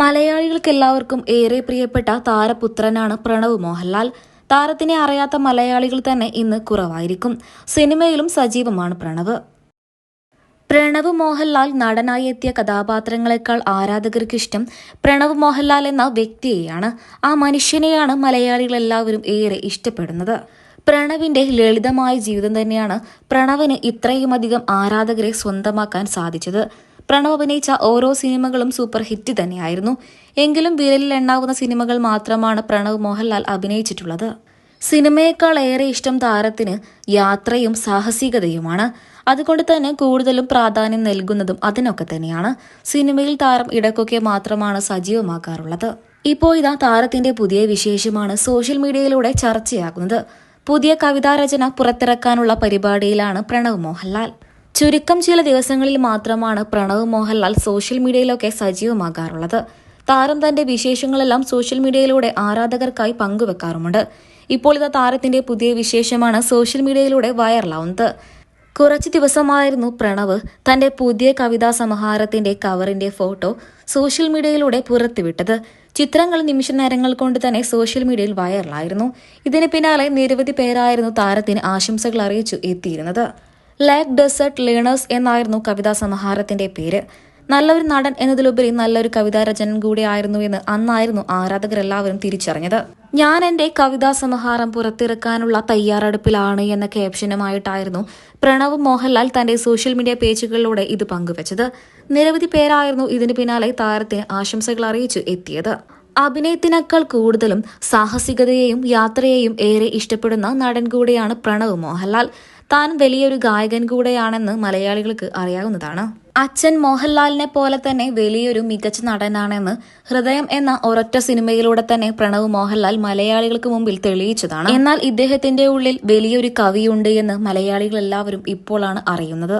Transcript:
മലയാളികൾക്ക് എല്ലാവർക്കും ഏറെ പ്രിയപ്പെട്ട താരപുത്രനാണ് പ്രണവ് മോഹൻലാൽ. താരത്തിനെ അറിയാത്ത മലയാളികൾ തന്നെ ഇന്ന് കുറവായിരിക്കും. സിനിമയിലും സജീവമാണ് പ്രണവ്. പ്രണവ് മോഹൻലാൽ നടനായി എത്തിയ കഥാപാത്രങ്ങളെക്കാൾ ആരാധകർക്ക് ഇഷ്ടം പ്രണവ് മോഹൻലാൽ എന്ന വ്യക്തിയെയാണ്. ആ മനുഷ്യനെയാണ് മലയാളികൾ എല്ലാവരും ഏറെ ഇഷ്ടപ്പെടുന്നത്. പ്രണവിന്റെ ലളിതമായ ജീവിതം തന്നെയാണ് പ്രണവിന് ഇത്രയുമധികം ആരാധകരെ സ്വന്തമാക്കാൻ സാധിച്ചത്. പ്രണവ് അഭിനയിച്ച ഓരോ സിനിമകളും സൂപ്പർ ഹിറ്റ് തന്നെയായിരുന്നു. എങ്കിലും വിരലിൽ എണ്ണാവുന്ന സിനിമകൾ മാത്രമാണ് പ്രണവ് മോഹൻലാൽ അഭിനയിച്ചിട്ടുള്ളത്. സിനിമയേക്കാൾ ഏറെ ഇഷ്ടം താരത്തിന് യാത്രയും സാഹസികതയുമാണ്. അതുകൊണ്ട് തന്നെ കൂടുതലും പ്രാധാന്യം നൽകുന്നതും അതിനൊക്കെ തന്നെയാണ്. സിനിമയിൽ താരം ഇടക്കൊക്കെ മാത്രമാണ് സജീവമാക്കാറുള്ളത്. ഇപ്പോൾ ഇതാ താരത്തിന്റെ പുതിയ വിശേഷമാണ് സോഷ്യൽ മീഡിയയിലൂടെ ചർച്ചയാകുന്നത്. പുതിയ കവിതാരചന പുറത്തിറക്കാനുള്ള പരിപാടിയിലാണ് പ്രണവ് മോഹൻലാൽ. ചുരുക്കം ചില ദിവസങ്ങളിൽ മാത്രമാണ് പ്രണവ് മോഹൻലാൽ സോഷ്യൽ മീഡിയയിലൊക്കെ സജീവമാകാറുള്ളത്. താരം തന്റെ വിശേഷങ്ങളെല്ലാം സോഷ്യൽ മീഡിയയിലൂടെ ആരാധകർക്കായി പങ്കുവെക്കാറുമുണ്ട്. ഇപ്പോൾ ഇത് താരത്തിന്റെ പുതിയ വിശേഷമാണ് സോഷ്യൽ മീഡിയയിലൂടെ വൈറലാവുന്നത്. കുറച്ച് ദിവസമായിരുന്നു പ്രണവ് തന്റെ പുതിയ കവിതാ സമാഹാരത്തിന്റെ കവറിന്റെ ഫോട്ടോ സോഷ്യൽ മീഡിയയിലൂടെ പുറത്തുവിട്ടത്. ചിത്രങ്ങൾ നിമിഷ നേരങ്ങൾ കൊണ്ട് തന്നെ സോഷ്യൽ മീഡിയയിൽ വൈറലായിരുന്നു. ഇതിന് പിന്നാലെ നിരവധി പേരായിരുന്നു താരത്തിന് ആശംസകൾ അറിയിച്ചു എത്തിയിരുന്നത്. ലാക്ക് ഡെസേർട്ട് ലേണേഴ്സ് എന്നായിരുന്നു കവിതാ സമാഹാരത്തിന്റെ പേര്. നല്ലൊരു നടൻ എന്നതിലുപരി നല്ലൊരു കവിതാ രചനൻ കൂടി ആയിരുന്നു എന്ന് അന്നായിരുന്നു ആരാധകരെല്ലാവരും തിരിച്ചറിഞ്ഞത്. ഞാൻ എന്റെ കവിതാ സമാഹാരം പുറത്തിറക്കാനുള്ള തയ്യാറെടുപ്പിലാണ് എന്ന ക്യാപ്ഷനുമായിട്ടായിരുന്നു പ്രണവ് മോഹൻലാൽ തന്റെ സോഷ്യൽ മീഡിയ പേജുകളിലൂടെ ഇത് പങ്കുവച്ചത്. നിരവധി പേരായിരുന്നു ഇതിന് പിന്നാലെ താരത്തിന് ആശംസകൾ അറിയിച്ചു എത്തിയത്. അഭിനയത്തിനേക്കാൾ കൂടുതലും സാഹസികതയെയും യാത്രയെയും ഏറെ ഇഷ്ടപ്പെടുന്ന നടൻ കൂടിയാണ് പ്രണവ് മോഹൻലാൽ. താൻ വലിയൊരു ഗായകൻ കൂടെയാണെന്ന് മലയാളികൾക്ക് അറിയാവുന്നതാണ്. അച്ഛൻ മോഹൻലാലിനെ പോലെ തന്നെ വലിയൊരു മികച്ച നടനാണെന്ന് ഹൃദയം എന്ന ഒരൊറ്റ സിനിമയിലൂടെ തന്നെ പ്രണവ് മോഹൻലാൽ മലയാളികൾക്ക് മുമ്പിൽ തെളിയിച്ചതാണ്. എന്നാൽ ഇദ്ദേഹത്തിന്റെ ഉള്ളിൽ വലിയൊരു കവിയുണ്ട് എന്ന് മലയാളികൾ എല്ലാവരും ഇപ്പോഴാണ് അറിയുന്നത്.